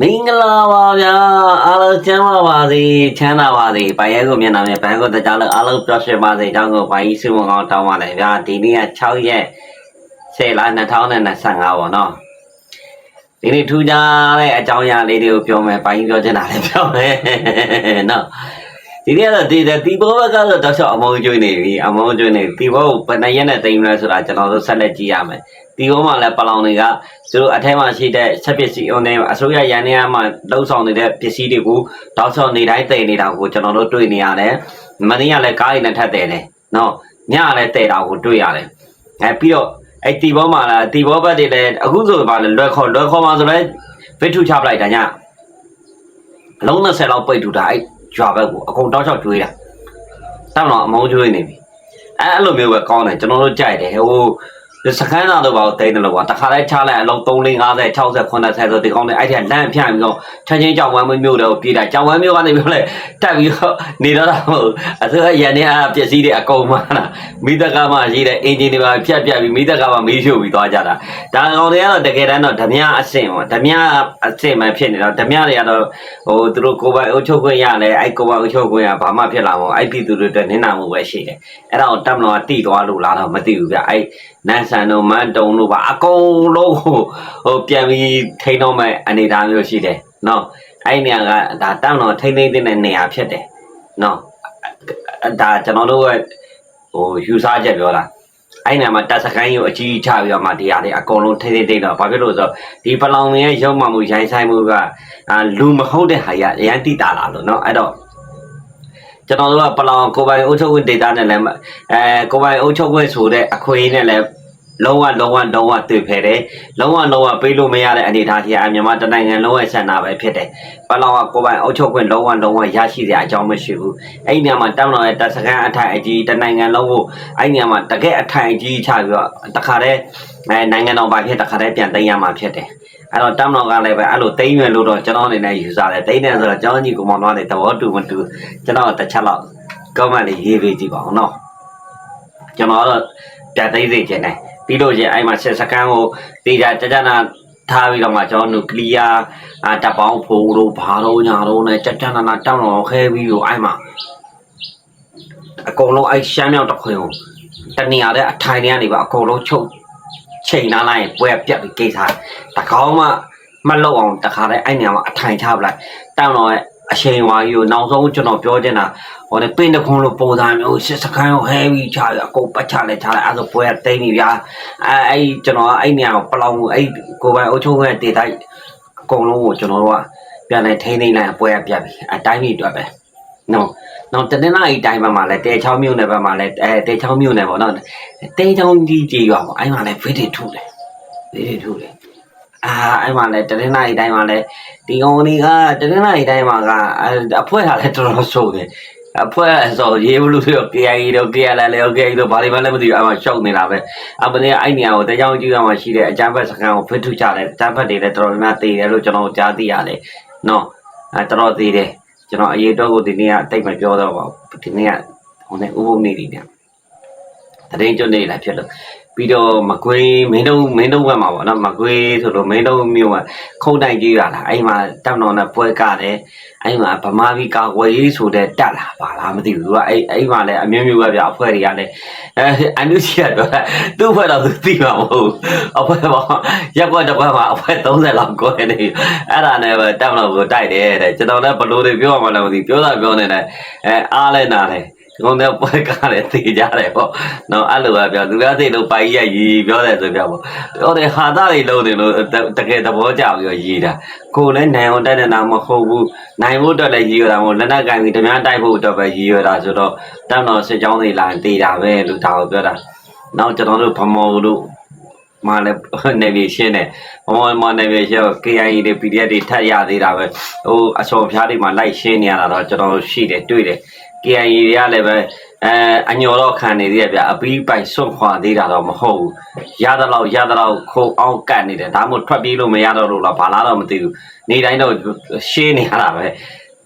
မင်္ဂလာပါဗျာအားလုံးကျမ်းပါပါစေချမ်းသာပါစေဘိုင်ရဲကိုမျက်နှာနဲ့ဘိုင်ကိုတရားလို့အားလုံးပျော်ရွှင်ပါစေအကြောင်းကိုဘိုင်ကြီးစုမကောင်းတောင်းပါတယ်ဗျာဒီနေ့က6ရက်10လ2025ပေါ့နော်ဒီနေ့ထူးခြားတဲ့အကြောင်းအရာလေးတွေကိုပြောမယ်ဘိုင်ကြီးပြောချင်တာလည်းပြောမယ်နော်ဒီနေ့ကတော့ဒီဒီဘောဘက်ကတော့တော့ချက်အမုန်းကျွေးနေပြီအမုန်းကျွေးနေဒီဘောဘယ်နှရက်နဲ့တိမ်မလဲဆိုတာကျွန်တော်တို့ဆက်လက်ကြည့်ရမယ် ဒီဘောမှာလည်းပလောင်တွေကသူတို့အထက်မှာရှိတဲ့ချက်ပစ္စည်းအုံနဲ့အစိုးရရန်နေရမှာလှုပ်ဆောင်နေတဲ့ပစ္စည်းတွေကိုတောက်ချောင်းနေတိုင်းတိမ်နေတာကိုကျွန်တော်တို့တွေ့နေရတယ်မနေ့ကလည်းကားရည်နဲ့ထပ်တယ်တယ်နော်ညကလည်းတဲ့တာကိုတွေ့ရတယ်အဲပြီးတော့အဲ့ဒီဘောမှာလည်းဒီဘောဘက်တွေလည်းအခုဆိုပါလေလွယ်ခေါ်လွယ်ခေါ်မှာဆိုလဲဗစ်ထုချပလိုက်တာညအလုံး20လောက်ပိတ်ထူတာအဲ့ကြွာဘက်ကိုအကုန်တောက်ချောက်ကျွေးတာတောက်တော့အမုန်းကျွေးနေပြီအဲ့အဲ့လိုမျိုးပဲကောင်းတယ်ကျွန်တော်တို့ကြိုက်တယ်ဟို စခန်းသားတို့ဘာကိုတိတ်တယ်လို့ကွာတခါလဲချလိုက်အလုံး3 50 60 80ဆိုဒီကောင်းတယ်အဲ့ထက်လန့်ဖြန့်ပြီးတော့ချက်ချင်းကြောင်ဝမ်းမျိုးတွေကိုပြေးတာကြောင်ဝမ်းမျိုးကနေပြောလဲတက်ပြီးတော့နေတော့တာမဟုတ်အစိုးရရန်နေအားပျက်စီးတဲ့အကုန်မှလားမိသက်ကားမှရှိတဲ့အင်ဂျင်တွေပါဖြတ်ပြတ်ပြီးမိသက်ကားမှမီးရှို့ပြီးသွားကြတာဒါကောင်တွေကတော့တကယ်တမ်းတော့ဓမြအဆင့်ပေါ့ဓမြအဆင့်မှဖြစ်နေတော့ဓမြတွေကတော့ဟိုသူတို့ကိုယ်ပိုင်အုပ်ချုပ်ခွင့်ရလဲအဲ့ကိုယ်ပိုင်အုပ်ချုပ်ခွင့်ရဘာမှဖြစ်လာမလို့အဲ့ပြည်သူတွေအတွက်နင်းနာမှုပဲရှိတယ်အဲ့ဒါကိုတက်မလို့တိသွားလို့လားတော့မသိဘူးဗျအဲ့ နန်ဆန်တို့မန်တုံတို့ပါအကုန်လုံးဟိုပြန်ပြီးထိန်းတော့မဲ့အနေအထားမျိုးရှိတယ်နော်အဲ့နေရာကဒါတောင်းတော့ထိန်းသိမ်းတဲ့နေရာဖြစ်တယ်နော်ဒါကျွန်တော်တို့ကဟိုယူဆချက်ပြောတာအဲ့နေရာမှာတပ်စခန်းကြီးကိုအကြီးချပြီးတော့မှဒီဟာတွေအကုန်လုံးထိန်းသိမ်းတဲ့တော့ဘာဖြစ်လို့ဆိုတော့ဒီပလောင်ရဲ့ရုပ်မှမှုရိုင်းဆိုင်မှုကလူမဟုတ်တဲ့ဟာရရန်တိတာလာလို့နော်အဲ့တော့ကျွန်တော်တို့ကပလောင်ကိုပိုင်အုပ်ချုပ်ဝင်ဒေတာနဲ့လည်းအဲကိုပိုင်အုပ်ချုပ်ဝင်ဆိုတဲ့အခွင့်အရေးနဲ့လည်း လုံးဝလုံးဝလုံးဝတွေ့ဖယ်တယ်လုံးဝလုံးဝပေးလို့မရတဲ့အနေအထားကြီးအမြန်မာတနိုင်ငံလုံးဝဆန္ဒပဲဖြစ်တယ်ပလောင်ကကိုပိုင်အုပ်ချုပ်ခွင့်လုံးဝလုံးဝရရှိတဲ့အကြောင်းမရှိဘူးအဲ့ဒီနေရာမှာတောင်းတော်ရဲ့တပ်စခန်းအထိုင်အကြီးတနိုင်ငံလုံးကိုအဲ့ဒီနေရာမှာတကယ်အထိုင်အကြီးချပြီးတော့တခါတည်းအဲနိုင်ငံတော်ဘာဖြစ်တခါတည်းပြန်သိမ်းရမှာဖြစ်တယ်အဲ့တော့တမ်တော်ကလည်းပဲအဲ့လိုတိမ့်မယ်လို့တော့ကျွန်တော်အနေနဲ့ယူဆတယ်တိမ့်တယ်ဆိုတော့ကျွန်တော်ညီကောင်မတော်တဲ့သဘောတူမတူကျွန်တော်တစ်ချက်လောက်ကောမန့်လေးရေးပေးကြည့်ပါအောင်နော်ကျွန်တော်တော့ပြန်သိစေချင်တယ် ပြီးလို့ချင်းအဲ့မှာဆက်စကန်ကိုတေချာကြကြနာထားပြီးတော့မှကျွန်တော်နုကလ িয়ার အာတပ်ပေါင်းဖိုးတို့ဘာလို့ညာတော့နဲ့ကြကြနာနာတောင်းတော်ခဲပြီးတော့အဲ့မှာအကုန်လုံးအဲ့ရှမ်းမြောက်တစ်ခွင်ကိုတနေရာတဲ့အထိုင်တွေကနေပါအကုန်လုံးချုပ်ချိန်လာလိုက်ရင်ပွဲပြတ်ပြီးကိစ္စတကောင်းမှမလောက်အောင်တခါတည်းအဲ့နေရာမှာအထိုင်ချပလိုက်တောင်းတော့အချိန်ဝါကြီးကိုနောက်ဆုံးကျွန်တော်ပြောချင်တာ ဟိုလေပင်းတခွန်းလိုပုံစံမျိုးစစ်စခန်းကိုဟဲပြီးချရအကုန်ပတ်ချလဲချလိုက်အဲ့ဒါပွဲတိတ်ပြီဗျာအဲအဲ့ကျွန်တော်အဲ့နေရာကိုပလောင်အဲ့ကိုပိုင်အုပ်ချုပ်ရဲ့ဒေတာအကုန်လုံးကိုကျွန်တော်တို့ကပြန်လဲထိန်းသိမ်းလိုက်ပွဲပြတ်ပြီအတိုင်းကြီးအတွက်ပဲနော်နော်တနင်္လာရီတိုင်းဘက်မှာလဲတဲချောင်းမြို့နယ်ဘက်မှာလဲအဲတဲချောင်းမြို့နယ်ပေါ့နော်တဲချောင်းကြီးကြီးရွာပေါ့အဲ့မှာလဲဗီဒီထုတယ်ဗီဒီထုတယ်အာအဲ့မှာလဲတနင်္လာရီတိုင်းမှာလဲဒီကောင်လေးကတနင်္လာရီတိုင်းမှာကအဖွဲထားလဲတော်တော်ဆိုးတယ် အဖွဲဆိုရေးဘူးလို့ဆို KI တော့ KI လဲလဲ KI တော့ဘာတွေမှလည်းမသိဘူးအဲ့မှာရှောက်နေတာပဲအမနေ့အဲ့နေရာကိုတဲချောင်းကြီးရွာမှာရှိတဲ့အကြမ်းဖက်စခန်းကိုဖစ်ထုကြတယ်အကြမ်းဖက်တွေလည်းတော်တော်များများတည်တယ်လို့ကျွန်တော်ကြားသိရတယ်နော်အဲတော်တော်တည်တယ်ကျွန်တော်အရေးတော့ကိုဒီနေ့ကတိတ်မပြောတော့ပါဘူးဒီနေ့ကဟိုနဲ့ဥပုံနေနေတယ်တရင်ကျွတ်နေလာဖြစ်လို့ ပြီးတော့မကွေးမင်းတို့မင်းတို့ဘက်မှာပေါ့နော်မကွေးဆိုလို့မင်းတို့မြို့မှာခုံတိုင်ကြီးရလာအဲ့မှာတောင်တော်နဲ့ပွဲကတယ်အဲ့မှာဗမာပြည်ကာဝယ်ရေးဆိုတဲ့တက်လာပါလားမသိဘူးသူကအဲ့အဲ့မှာလည်းအမျိုးမျိုးပဲပြအဖွဲ့တွေကလည်းအဲအန်နုစီကတော့သူ့ဘက်တော့သူသိမှာမဟုတ်အဖွဲ့ပေါ့ရက်ကွက်တစ်ခွက်မှာအဖွဲ့30လောက်ကိုနေအဲ့ဒါနဲ့ပဲတက်မလို့ကိုတိုက်တယ်တဲ့ကျွန်တော်လည်းဘလို့တွေပြောမှလည်းမသိပြောတာပြောနေတယ်အဲအားလဲနာတယ်ဒီကော င်တဲ့ပွဲကားတယ်သိကြတယ်ပေါ့နော်အဲ့လိုပဲပြောသူများသိလို့ပိုင်ကြီးရည်ပြောတယ်ဆိုပြောပေါ့ပြောတယ်ဟာသားတွေလုံးတယ်လို့တကယ်သဘောကျပြီးတော့ရည်တာကိုလည်းနိုင်အောင်တိုက်နေတာမဟုတ်ဘူးနိုင်ဖို့အတွက်လည်းရည်ရတာမဟုတ်လက်နက်ကင်ပြီးဓမြတိုက်ဖို့အတွက်ပဲရည်ရတာဆိုတော့တောင်းတော်စစ်ကြောင်းတွေလာတေးတာပဲလို့ဒါကိုပြောတာနောက်ကျွန်တော်တို့ဗမော်တို့မလည်းနေပြီးရှင်းတယ်ဘမောမနေပြီးရှင်း KIA တွေ PDF တွေထပ်ရသေးတာပဲဟိုအစော်ဖျားတွေမှာလိုက်ရှင်းနေရတာတော့ကျွန်တော်ရှိတယ်တွေ့တယ် KIA တွေကလည်းပဲအဲအညော်တော့ခံနေသေးရဗျအပီးပိုင်စွန့်ခွာသေးတာတော့မဟုတ်ဘူးရသလောက်ရသလောက်ခိုးအောင်ကတ်နေတယ်ဒါမှမဟုတ်ထွက်ပြေးလို့မရတော့လို့လားဘာလားတော့မသိဘူးနေတိုင်းတော့ရှင်းနေရတာပဲ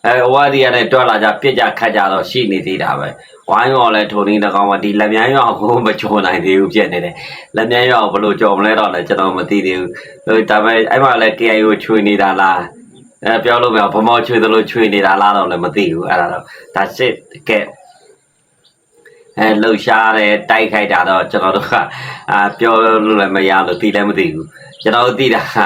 အဲဝါဒီရနဲ့တွက်လာကြပြစ်ကြခတ်ကြတော့ရှိနေသေးတာပဲဝိုင်းရောလည်းထုံနေတကောင်ကဒီလက်မြန်းရောကိုမကြော်နိုင်သေးဘူးပြက်နေတယ်လက်မြန်းရောဘယ်လိုကြော်မလဲတော့လဲကျွန်တော်မသိသေးဘူးဒါပေမဲ့အဲ့မှာလည်း KIA ကိုချွေနေတာလား အဲပြောလို့မရဘူးဗမောချွေသလိုချွေနေတာလားတော့လည်းမသိဘူးအဲ့ဒါတော့ဒါစစ်ကဲအဲလှုပ်ရှားတယ်တိုက်ခိုက်တာတော့ကျွန်တော်တို့ကအာပြောလို့လည်းမရလို့သိလည်းမသိဘူးကျွန်တော်တို့သိတာက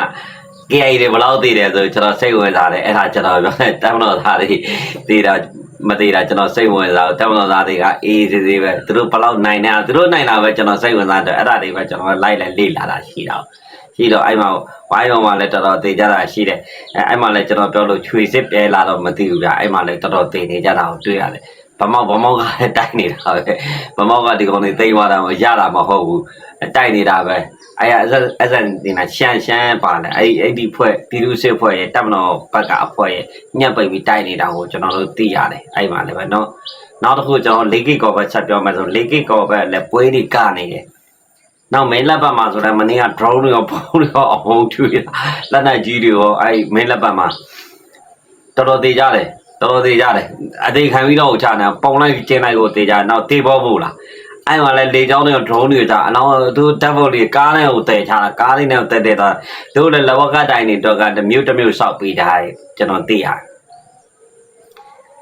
KI တွေဘယ်လောက်သိတယ်ဆိုကျွန်တော်စိတ်ဝင်စားတယ်အဲ့ဒါကျွန်တော်ပြောတယ်တမတော်သားတွေသိတာ မသိတာကျွန်တော်စိတ်ဝင်စားတမတော်သားတွေကအေးသေးသေးပဲသူတို့ဘယ်လောက်နိုင်နေတာသူတို့နိုင်တာပဲကျွန်တော်စိတ်ဝင်စားတယ်အဲ့ဒါတွေပဲကျွန်တော်လိုက်လိုက်လေ့လာတာရှိတာရှိတော့အဲ့မှာဝိုင်းတော်မှာလည်းတော်တော်သိကြတာရှိတယ်အဲ့အဲ့မှာလည်းကျွန်တော်ပြောလို့ချွေစစ်ပြဲလာတော့မသိဘူးဗျအဲ့မှာလည်းတော်တော်သိနေကြတာကိုတွေ့ရတယ်ဗမောက်ဗမောက်ကလည်းတိုက်နေတာပဲဗမောက်ကဒီကောင်တွေသိသွားတာမရတာမဟုတ်ဘူးတိုက်နေတာပဲ အဲ့ရအဲ့အဲ့အဲ့ဒီမှာရှမ်းရှမ်းပါလေအဲ့အဲ့ဒီဖွဲ့ပြည်သူ့စစ်ဖွဲ့ရဲ့တပ်မတော်ဘက်ကအဖွဲ့ရဲ့ညက်ပိတ်ပြီးတိုက်နေတာကိုကျွန်တော်တို့သိရတယ်အဲ့မှာလည်းပဲเนาะနောက်တစ်ခုကျွန်တော်၄ဂိတ်ကောဘက်ချက်ပြောမယ်ဆို၄ဂိတ်ကောဘက်လည်းပွဲတွေကနေတယ်နောက်မင်းလက်ပတ်မှာဆိုတော့မနေ့က drone တွေရောပုံတွေရောအဟုံးထူရလက်နက်ကြီးတွေရောအဲ့မင်းလက်ပတ်မှာတော်တော်သေးကြတယ်တော်တော်သေးကြတယ်အသေးခံပြီးတော့ချနေပုံလိုက်ကျင်းလိုက်ကိုသေးကြနောက်တေးပေါ်ဖို့လား အဲ့မှာလဲလေချောင်းတွေ drone တွေကြအလောင်းသူတက်ဖို့လေးကားနဲ့ဟိုတည်ချတာကားလေးနဲ့တက်တဲ့တာသူလည်းလဘကတိုင်နေတော့ကတစ်မျိုးတစ်မျိုးစောက်ပြီးသားကျွန်တော်သိရတယ်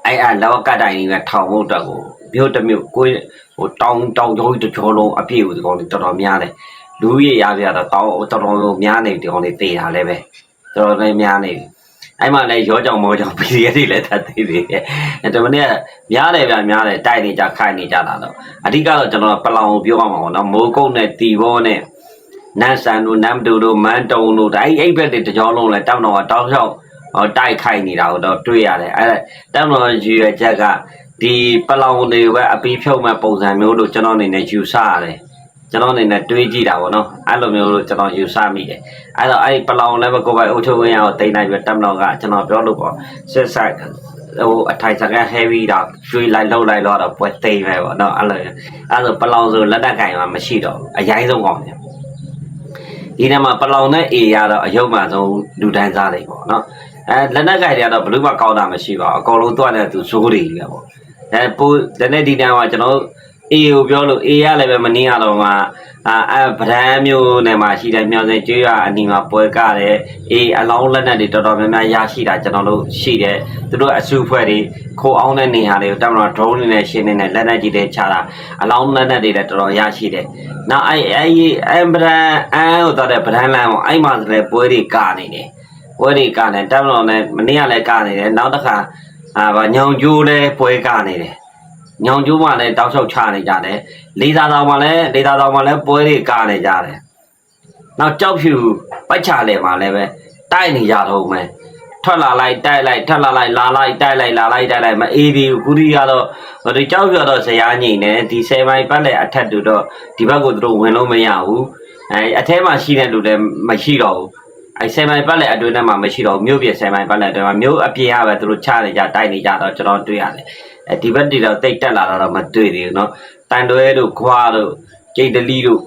အဲ့အဲ့လဘကတိုင်ကြီးကထောင်ဖို့တော့ကိုမျိုးတစ်မျိုးကိုဟိုတောင်းတောင်းကြောကြီးတစ်ကြောလုံးအပြည့်ကိုဒီကောင်လေးတော်တော်များတယ်လူကြီးရပြတော့တောင်းတော်တော်များနေဒီကောင်လေးတေးတာလည်းပဲတော်တော်လေးများနေပြီ အဲ့မှာလည်းရောကြောင်မောကြောင် PDF တွေလည်းသတ်သေးသေးတယ်။ဒါမနေ့များတယ်ဗျများတယ်တိုက်နေကြခိုက်နေကြတာတော့အဓိကတော့ကျွန်တော်ပလောင်ကိုပြောအောင်ပါတော့မိုးကုတ်နဲ့တီဘောနဲ့နန်းဆန်တို့နမ်ဒူတို့မန်တုံတို့ဒါအဲ့အဲ့ဘက်တွေတကြောလုံးလဲတောက်တော့တောက်လျှောက်ဟောတိုက်ခိုက်နေတာကိုတော့တွေ့ရတယ်အဲ့တောက်တော့ယူရချက်ကဒီပလောင်တွေပဲအပီးဖြုတ်မဲ့ပုံစံမျိုးလို့ကျွန်တော်အနေနဲ့ယူဆရတယ် ကျွန်တော်အနေနဲ့တွေးကြည့်တာပေါ့နော်အဲ့လိုမျိုးလို့ကျွန်တော်ယူဆမိတယ်အဲ့တော့အဲ့ပလောင်လည်းပဲကိုယ်ပိုင်အုပ်ချုပ်ခွင့်ရအောင်တိတ်နိုင်ပြီးတက်မတော်ကကျွန်တော်ပြောလို့ပေါ့စစ်ဆိုင်ဟိုအထိုင်စက heavy တော့ကျွေးလိုက်လောက်လိုက်တော့ပွဲသိမ်းပဲပေါ့နော်အဲ့လိုအဲ့လိုပလောင်ဆိုလက်တက်ကင်မှာမရှိတော့အရင်ဆုံးကောင်းတယ်ဒီနေ့မှာပလောင်နဲ့အေရတော့အယုတ်မှဆုံးလူတန်းစားတွေပေါ့နော်အဲလက်နက်ကင်တွေကတော့ဘလို့မှကောင်းတာမရှိပါဘူးအကုန်လုံးသွားတဲ့သူဇိုးတွေကြီးပဲပေါ့အဲပိုးဒီနေ့ဒီတန်းကကျွန်တော် အေကိုပြောလို့အေရလည်းပဲမနင်းရတော့မှအာအဗရန်မျိုးနဲ့မှရှိတဲ့မြောင်စင်ကျွေးရအနီမှာပွဲကတယ်အေးအလောင်းလက်နက်တွေတော်တော်များများရရှိတာကျွန်တော်တို့ရှိတယ်သူတို့အစုဖွဲ့တွေခိုးအောင်တဲ့နေရာတွေကိုတမန်တော် drone တွေနဲ့ရှင်းနေတဲ့လက်နက်ကြီးတွေချတာအလောင်းလက်နက်တွေလည်းတော်တော်ရရှိတယ်နောက်အဲ့အဲ့အဲ့ဗရန်အန်ကိုတော့တဲ့ဗရန်လန်ကိုအဲ့မှာလည်းပွဲတွေကနေတယ်ပွဲတွေကနေတမန်တော်နဲ့မနေ့ကလည်းကနေတယ်နောက်တစ်ခါအာဗညောင်ကျိုးလည်းပွဲကနေတယ် ညောင်ကျိုးမှလည်းတောက်လျှောက်ချနေကြတယ်လေးစားတော်မှလည်းလေးစားတော်မှလည်းပွဲတွေကားနေကြတယ်နောက်ကြောက်ဖြူပိုက်ချလေမှလည်းပဲတိုက်နေကြတော့မယ်ထွက်လာလိုက်တိုက်လိုက်ထွက်လာလိုက်လာလိုက်တိုက်လိုက်လာလိုက်တိုက်လိုက်မအေးဒီကူရီကတော့ဒီကြောက်ဖြူတော့ဇရာညိနေဒီဆယ်ပိုင်းပတ်လက်အထက်တူတော့ဒီဘက်ကိုသူတို့ဝင်လို့မရဘူးအဲအထဲမှာရှိတဲ့လူလည်းမရှိတော့ဘူးအဲဆယ်ပိုင်းပတ်လက်အတွင်းထဲမှာမရှိတော့ဘူးမြို့ပြည်ဆယ်ပိုင်းပတ်လက်အတွင်းမှာမြို့အပြင်ကပဲသူတို့ချနေကြတိုက်နေကြတော့ကျွန်တော်တွေ့ရတယ် အဲဒီဘက်တွေတော့တိတ်တက်လာတာတော့မတွေ့သေးဘူးเนาะတန်တွဲတို့ခွာတို့ကျိတ်တလီတို့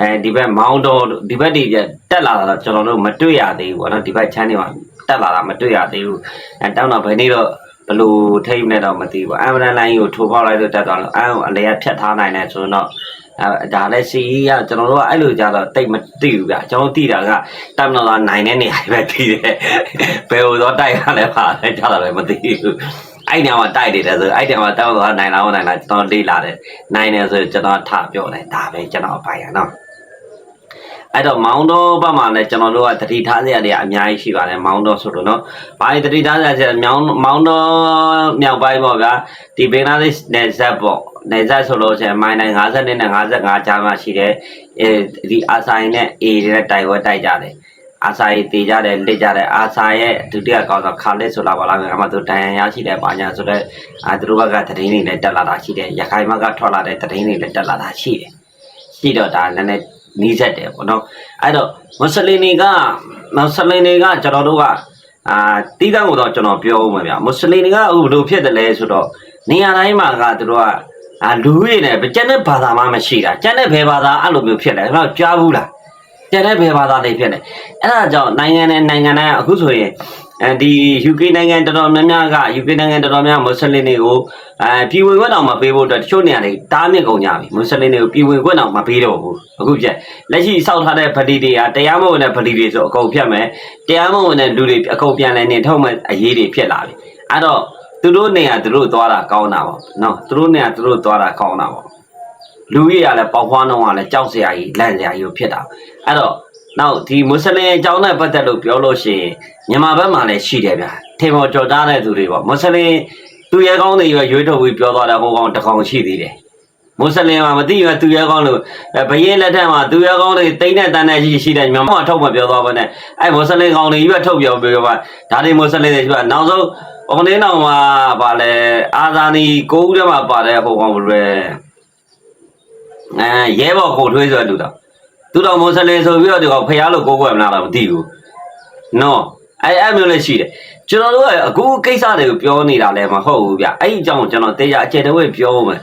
အဲဒီဘက်မောင်းတော်တို့ဒီဘက်တွေပြတက်လာတာတော့ကျွန်တော်တို့မတွေ့ရသေးဘူးပေါ့နော်ဒီဘက်ချမ်းတွေမှာတက်လာတာမတွေ့ရသေးဘူးအဲတောင်းတော့ဘယ်နေ့တော့ဘလို့ထိတ်နေတော့မသိဘူးအမ်ဘရန်လိုင်းကိုထိုးပေါက်လိုက်တော့တက်သွားလို့အမ်ကိုအလဲဖြတ်ထားနိုင်တယ်ဆိုတော့အဲဒါလည်းစီကကျွန်တော်တို့ကအဲ့လိုကြတော့တိတ်မသိဘူးဗျကျွန်တော်သိတာကတက်မလာနိုင်တဲ့နေရာပဲသိတယ်ဘယ်လိုတော့တိုက်ရလဲပါလဲကြတော့လည်းမသိဘူး အဲ့ညမှာတိုက်နေတယ်ဆိုအဲ့ညမှာတောက်သွားနိုင်လားမနိုင်လားကျွန်တော်လေးလာတယ်နိုင်တယ်ဆိုကျွန်တော်ထပြောတယ်ဒါပဲကျွန်တော်ပိုင်ရနော်အဲ့တော့မောင်းတော့ဘက်မှာလည်းကျွန်တော်တို့ကတတိထားစရာတွေအများကြီးရှိပါတယ်မောင်းတော့ဆိုလို့နော်ဘာလို့တတိထားစရာလဲမောင်းမောင်းတော့မြောက်ပိုင်းပေါ့ဗျာဒီဘင်္ဂလားဒေ့ရှ်နယ်ဇက်ပေါ့နယ်ဇက်ဆိုလို့ရှိရင်မိုင်တိုင်း50နဲ့55ကြားမှာရှိတယ်အဲဒီအာဆိုင်နဲ့ A တွေနဲ့တိုက်ဝဲတိုက်ကြတယ် အာစာရေးတည်ကြတယ်လက်ကြတယ်အာစာရဲ့ဒုတိယကောင်းတော့ခါလက်ဆိုလာပါလားအမှသူတန်ရန်ရရှိတယ်ပါညာဆိုတော့အာသူတို့ဘက်ကတရင်တွေလည်းတက်လာတာရှိတယ်ရခိုင်ဘက်ကထွက်လာတဲ့တရင်တွေလည်းတက်လာတာရှိတယ်ရှိတော့ဒါလည်းလည်းနီးစက်တယ်ပေါ့နော်အဲ့တော့မွတ်စလင်တွေကမွတ်စလင်တွေကကျွန်တော်တို့ကအာတီးတန်းကိုတော့ကျွန်တော်ပြောဦးမယ်ဗျမွတ်စလင်တွေကအခုဘယ်လိုဖြစ်တယ်လဲဆိုတော့နေရာတိုင်းမှာကသူတို့ကအာလူတွေနဲ့ကျန်တဲ့ဘာသာမှမရှိတာကျန်တဲ့ဘယ်ဘာသာအဲ့လိုမျိုးဖြစ်တယ်ကျွန်တော်ကြားဘူးလား ကျန်တဲ့ဘယ်ဘာသာတွေဖြစ်လဲအဲ့ဒါကြောင့်နိုင်ငံနဲ့နိုင်ငံတိုင်းအခုဆိုရင်အဲဒီ UK နိုင်ငံတော်တော်များများက UK နိုင်ငံတော်တော်များများမွတ်စလင်တွေကိုအဲပြည်ဝင်ခွင့်တောင်မပေးဖို့အတွက်တချို့နေရာတွေတားမြစ်ကုန်ကြပြီမွတ်စလင်တွေကိုပြည်ဝင်ခွင့်တောင်မပေးတော့ဘူးအခုကျက်လက်ရှိစောက်ထားတဲ့ဗလီတွေကတရားမဝင်တဲ့ဗလီတွေဆိုအကုန်ဖြတ်မယ်တရားမဝင်တဲ့လူတွေအကုန်ပြန်လဲနေထုတ်မဲ့အရေးတွေဖြစ်လာပြီအဲ့တော့သူတို့နေရာသူတို့သွားတာကောင်းတာပေါ့နော်သူတို့နေရာသူတို့သွားတာကောင်းတာပေါ့ လူကြီးရလဲပေါက်ဖွားနှုံးကလည်းကြောက်စရာကြီးလန့်စရာကြီးကိုဖြစ်တာအဲ့တော့နောက်ဒီမွတ်စလင်အကြောင်းနဲ့ပတ်သက်လို့ပြောလို့ရှိရင်မြန်မာဘက်မှာလည်းရှိတယ်ဗျာထေမော်ကြော်သားတဲ့သူတွေပေါ့မွတ်စလင်သူရဲကောင်းတွေရွရွေးထုတ်ပြီးပြောသွားတာဟိုကောင်တစ်ကောင်ရှိသေးတယ်မွတ်စလင်မှာမသိရသူရဲကောင်းလို့အဲဘရင်လက်ထက်မှာသူရဲကောင်းတွေတိမ့်တဲ့တန်းတဲ့ရှိရှိတယ်မြန်မာမှာထုတ်မပြောသွားပါနဲ့အဲမွတ်စလင်ကောင်တွေရွထုတ်ပြောပြောပါဒါတွေမွတ်စလင်တွေပြောနောက်ဆုံးဟိုနေ့နောက်မှာဗာလဲအာဇာနည်ကိုဦးထဲမှာပါတဲ့ဟိုကောင်ဘယ်လိုလဲ အဲရဲဘော်ကိုထွေးဆိုတဲ့လူတော့သူတော်မွတ်စလင်ဆိုပြီးတော့ဒီကောင်ဖျားလို့ကိုးကွယ်မလားတော့မသိဘူးနော်အဲအဲ့မျိုးလည်းရှိတယ်ကျွန်တော်တို့ကအခုကိစ္စတွေကိုပြောနေတာလည်းမဟုတ်ဘူးဗျအဲ့ဒီအကြောင်းကိုကျွန်တော်တရားအကျယ်တဝဲပြောမယ်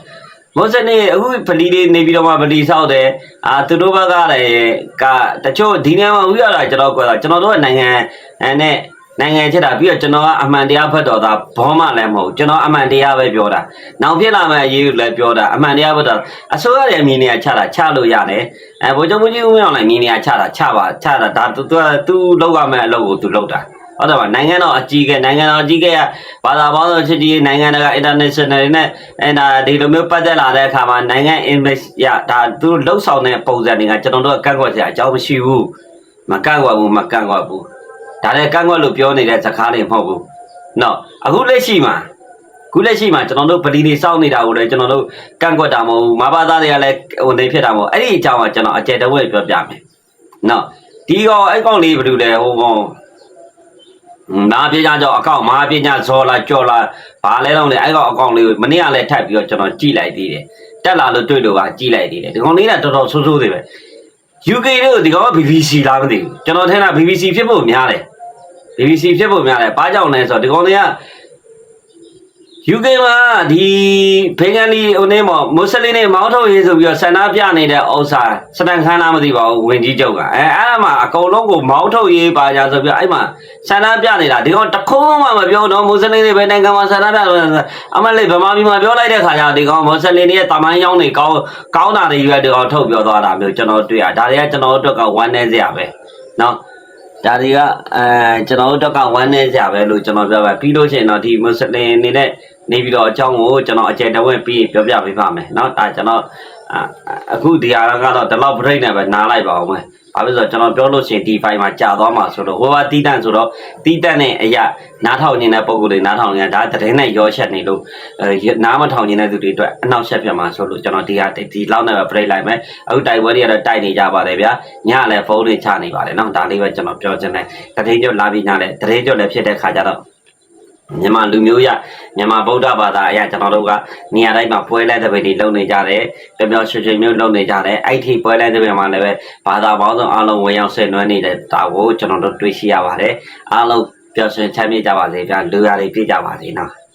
မွတ်စလင်အခုဗလီတွေနေပြီးတော့မှဗလီဆောက်တယ်အာသူတို့ဘက်ကလည်းကတချို့ဒီနေရာမှာဥရတာကျွန်တော်ကွာကျွန်တော်တို့ကနိုင်ငံအဲနဲ့ နိုင်ငံချက်တာပြီးတော့ကျွန်တော်ကအမှန်တရားဖတ်တော်တာဘောမှလည်းမဟုတ်ကျွန်တော်အမှန်တရားပဲပြောတာနောက်ဖြစ်လာမယ့်အရေးကိုလည်းပြောတာအမှန်တရားဖတ်တော်အစိုးရရဲ့အမြင်နေရာချတာချလို့ရတယ်အဲဗိုလ်ချုပ်မကြီးဦးမင်းအောင်လည်းအမြင်နေရာချတာချပါချတာဒါသူသူသူလောက်ရမယ့်အလုပ်ကိုသူလုပ်တာဟုတ်တယ်ပါနိုင်ငံတော်အကြီးကဲနိုင်ငံတော်အကြီးကဲကဘာသာပေါင်းစုံချစ်ကြည်ရေးနိုင်ငံတကာ international တွေနဲ့အဲဒါဒီလိုမျိုးပတ်သက်လာတဲ့အခါမှာနိုင်ငံ English ရဒါသူလှုပ်ဆောင်တဲ့ပုံစံတွေကကျွန်တော်တို့ကကန့်ကွက်စရာအကြောင်းမရှိဘူးမကန့်ကွက်ဘူးမကန့်ကွက်ဘူး ဒါလည်းကန့်ကွက်လို့ပြောနေတဲ့စကားတွေမဟုတ်ဘူးနော်အခုလက်ရှိမှာခုလက်ရှိမှာကျွန်တော်တို့ဗလီနေစောင့်နေတာကိုလည်းကျွန်တော်တို့ကန့်ကွက်တာမဟုတ်ဘူးမဘာသားတွေကလည်းဟိုနေဖြစ်တာမဟုတ်အဲ့ဒီအကြောင်းကကျွန်တော်အကျယ်တဝဲပြောပြမယ်နော်ဒီကောင်အဲ့ကောင်လေးဘယ်လိုလဲဟိုကောင်နာပညာကြောင့်အကောင့်မဟာပညာဇော်လာကြော်လာဘာလဲတော့လေအဲ့ကောင်အကောင့်လေးကိုမနေ့ကလည်းထပ်ပြီးတော့ကျွန်တော်ကြည့်လိုက်သေးတယ်တက်လာလို့တွေ့လို့ပါကြည့်လိုက်သေးတယ်ဒီကောင်လေးကတော်တော်ဆိုးဆိုးသေးပဲ UK တို့ဒီကောင်က BBC လားမသိဘူးကျွန်တော်ထင်တာ BBC ဖြစ်ဖို့များတယ် BBC ဖြစ်ဖို့များတယ်ဘာကြောင့်လဲဆိုတော့ဒီကောင်လေးက UK မှာဒီဖေဂန်လီဟိုနေမောမွတ်စလင်တွေမောင်းထုတ်ရေးဆိုပြီးတော့ဆန္ဒပြနေတဲ့ဥစ္စာစတန်ခန်းလားမသိပါဘူးဝင်ကြီးချုပ်ကအဲအဲ့ဒါမှအကုန်လုံးကိုမောင်းထုတ်ရေးပါကြဆိုပြီးတော့အဲ့မှာဆန္ဒပြနေတာဒီကောင်တခုံးမှမပြောတော့မွတ်စလင်တွေပဲနိုင်ငံမှာဆန္ဒပြလို့အမလေးဗမာပြည်မှာပြောလိုက်တဲ့ခါကျတော့ဒီကောင်မွတ်စလင်တွေရဲ့တာမိုင်းရောင်းတွေကောင်းကောင်းတာတွေရွက်ဒီကောင်ထုတ်ပြောသွားတာမျိုးကျွန်တော်တွေ့ရဒါတွေကကျွန်တော်တို့အတွက်ကဝမ်းနေစရာပဲနော် ဒါတွေကအဲကျွန်တော်တို့တက်ကဝမ်းနေကြပဲလို့ကျွန်တော်ပြောပါပြီးလို့ရှိရင်တော့ဒီမွတ်စလင်နေနဲ့နေပြီးတော့အကြောင်းကိုကျွန်တော်အကျယ်တဝက်ပြီးပြောပြပေးပါမယ်เนาะဒါကျွန်တော် အခုဒီဟာကတော့ဒီလောက်ပြိတ်နဲ့ပဲနားလိုက်ပါအောင်မယ်။ဘာဖြစ်လို့ကျွန်တော်ပြောလို့ရှိရင်ဒီ file မှာကြာသွားမှာဆိုတော့ဟိုကတီးတန့်ဆိုတော့တီးတန့်နဲ့အရာနားထောင်နေတဲ့ပုံစံတွေနားထောင်နေတာဒါသတင်းနဲ့ရောချက်နေလို့နားမထောင်နေတဲ့သူတွေအတွက်အနောက်ချက်ပြမှာဆိုလို့ကျွန်တော်ဒီဟာဒီလောက်နဲ့ပဲ break လိုက်မယ်အခုတိုက်ပွဲတွေကတော့တိုက်နေကြပါတယ်ဗျာညလည်းဖုန်းတွေချနေပါတယ်နော်ဒါလေးပဲကျွန်တော်ပြောချင်တယ်သတင်းကြောက်လာပြီးညလည်းသတင်းကြောက်လည်းဖြစ်တဲ့ခါကျတော့ မြန်မာလူမျိုးရမြန်မာဗုဒ္ဓဘာသာအရာကျွန်တော်တို့ကနေရာတိုင်းမှာပွဲလဲတဲ့ပဲဒီလုပ်နေကြတယ်ပျော်ပျော်ရွှင်ရွှင်မျိုးလုပ်နေကြတယ်အဲ့ဒီပွဲလဲတဲ့ပဲမှာလည်းပဲဘာသာပေါင်းစုံအားလုံးဝင်ရောက်ဆင်နွှဲနေတဲ့တာကိုကျွန်တော်တို့တွေ့ရှိရပါတယ်အားလုံးပျော်ရွှင်ချမ်းမြေ့ကြပါစေဗျာလူရည်ပြည့်ကြပါစေနော်